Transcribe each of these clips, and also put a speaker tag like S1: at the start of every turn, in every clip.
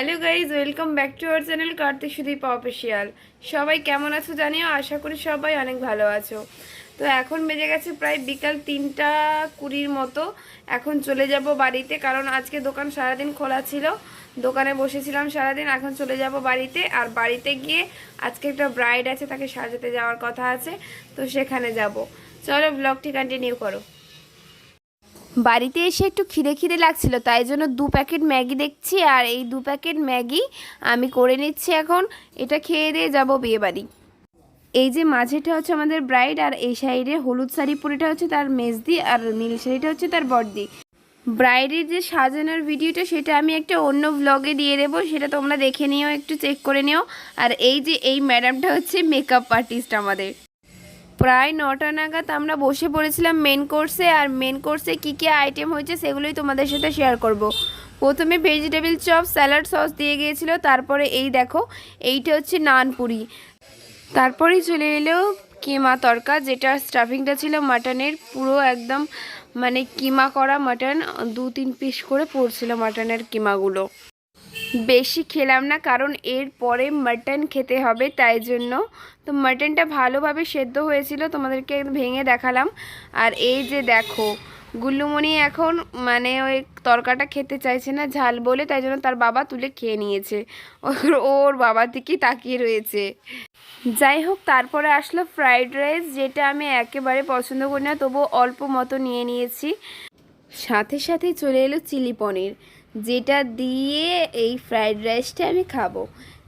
S1: Hello guys welcome back to our channel Kartik Sudip official সবাই কেমন আছো জানিও? আশা করি সবাই অনেক ভালো আছো। তো এখন বেজে গেছে প্রায় বিকাল তিনটা কুড়ির মতো। এখন চলে যাব বাড়িতে, কারণ আজকে দোকান সারাদিন খোলা ছিল। দোকানে বসেছিলাম সারাদিন, এখন চলে যাব বাড়িতে। আর বাড়িতে গিয়ে আজকে একটা ব্রাইড আছে, তাকে সাজাতে যাওয়ার কথা আছে। তো সেখানে যাব। চলো ব্লগটি কন্টিনিউ করো। বাড়িতে এসে একটু খিদে খিদে লাগছিল, তাই জন্য দু প্যাকেট ম্যাগি দেখছি আর এই দু প্যাকেট ম্যাগি আমি করে নিচ্ছি এখন। এটা খেয়ে দিয়ে যাব বিয়ে বাড়ি এই যে মাঝেটা হচ্ছে আমাদের ব্রাইড আর এই সাইডে হলুদ শাড়ি, পরেটা হচ্ছে তার মেজদি আর নীল শাড়িটা হচ্ছে তার বর্দি। ব্রাইডের যে সাজানোর ভিডিওটা, সেটা আমি একটা অন্য ব্লগে দিয়ে দেবো, সেটা তোমরা দেখে নিও, একটু চেক করে নিও। আর এই যে এই ম্যাডামটা হচ্ছে মেকআপ আর্টিস্ট আমাদের। প্রায় নটা নাগাদ আমরা বসে পড়েছিলাম মেন কোর্সে আর মেন কোর্সে কী কী আইটেম হয়েছে সেগুলোই তোমাদের সাথে শেয়ার করব। প্রথমে ভেজিটেবিল চপ স্যালাড সস দিয়ে গিয়েছিল, তারপরে এই দেখো, এইটা হচ্ছে নানপুরি তারপরেই চলে এলো কিমা তরকা, যেটা স্টাফিংটা ছিল মাটনের পুরো একদম মানে কিমা করা মাটন দু তিন পিস করে পড়ছিল মাটনের কিমাগুলো বেশি খেলাম না, কারণ এর পরে মাটন খেতে হবে, তাই জন্য। তো মাটনটা ভালোভাবে সেদ্ধ হয়েছিল, তোমাদেরকে ভেঙে দেখালাম। আর এই যে দেখো, গুল্লুমণি এখন মানে ওই তরকাটা খেতে চাইছে না ঝাল বলে, তাই জন্য তার বাবা তুলে খেয়ে নিয়েছে। ওর বাবার দিকেই তাকিয়ে রয়েছে। যাই হোক, তারপরে আসলো ফ্রাইড রাইস যেটা আমি একেবারে পছন্দ করি না তবু অল্প মতো নিয়ে নিয়েছি। সাথে সাথেই চলে এলো চিলি পনির যেটা দিয়ে এই ফ্রাইড রাইসটা আমি খাব।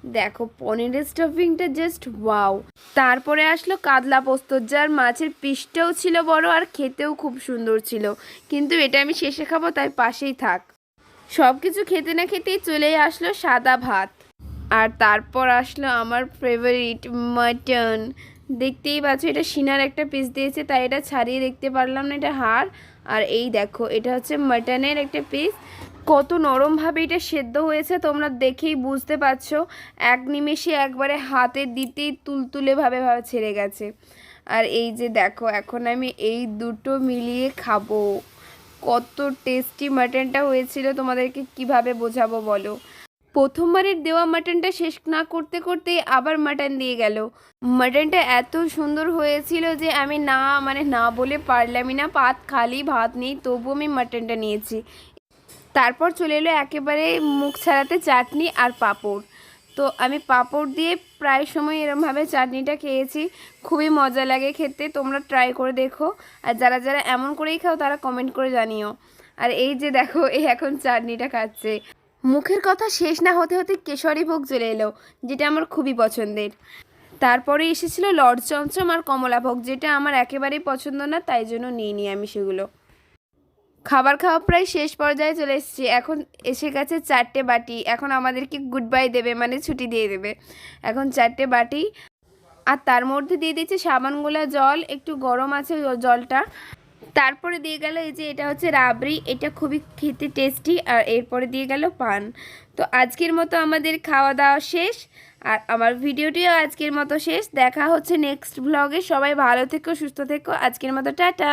S1: দেখো, পনিরের স্টাফিংটা জাস্ট ওয়াও তারপরে আসলো কাতলা পোস্ত, যার মাছের পিসটাও ছিল বড় আর খেতেও খুব সুন্দর ছিল। কিন্তু এটা আমি শেষে খাব, তাই পাশেই থাক। সব কিছু খেতে না খেতেই চলে আসলো সাদা ভাত। আর তারপর আসলো আমার ফেভারিট মাটন দেখতেই পাচ্ছ, এটা সিনার একটা পিস দিয়েছে, তাই এটা ছাড়িয়ে দেখতে পারলাম না এটা হাড় আর এই দেখো, এটা হচ্ছে মাটনের একটা পিস কত নরমভাবে এটা সেদ্ধ হয়েছে, তোমরা দেখেই বুঝতে পারছ। এক নিমেষে একবারে হাতে দিতেই তুলতুলে ভাবে ভাবে ছেড়ে গেছে। আর এই যে দেখো, এখন আমি এই দুটো মিলিয়ে খাব। কত টেস্টি মাটনটা হয়েছিল, তোমাদেরকে কীভাবে বোঝাবো বলো? প্রথমবারের দেওয়া মাটনটা শেষ না করতে করতে আবার মাটন দিয়ে গেল। মাটনটা এত সুন্দর হয়েছিল যে আমি না মানে না বলে পারলামই না, পাত খালি, ভাত নেই তবু আমি মাটনটা নিয়েছি। তারপর চলে এলো একেবারে মুখ ছাড়াতে চাটনি আর পাঁপড়। তো আমি পাঁপড় দিয়ে প্রায় সময় এরমভাবে চাটনিটা খেয়েছি। খুবই মজা লাগে খেতে, তোমরা ট্রাই করে দেখো। আর যারা যারা এমন করেই খাও, তারা কমেন্ট করে জানিও। আর এই যে দেখো, এই এখন চাটনিটা খাচ্ছে। মুখের কথা শেষ না হতে হতে কেশরী ভোগ চলে এলো, যেটা আমার খুবই পছন্দের। তারপরে এসেছিল লর্ড চমচম আর কমলা ভোগ, যেটা আমার একেবারেই পছন্দ না, তাই জন্য নিইনি আমি সেগুলো। খাবার খাওয়া প্রায় শেষ পর্যায়ে চলে এসেছি। এখন এসে গেছে চারটে বাটি। এখন আমাদেরকে গুড বাই দেবে মানে ছুটি দিয়ে দেবে। এখন চারটে বাটি। আর তার মধ্যে দিয়ে দিচ্ছে সাবানগুলা জল, একটু গরম আছে জলটা। তারপরে দিয়ে গেল এই যে এটা হচ্ছে রাবড়ি, এটা খুবই খেতে টেস্টি আর এরপরে দিয়ে গেল পান। তো আজকের মতো আমাদের খাওয়া দাওয়া শেষ, আর আমার ভিডিওটিও আজকের মতো শেষ। দেখা হচ্ছে নেক্সট ব্লগে সবাই ভালো থেকো, সুস্থ থেকো। আজকের মতো টাটা।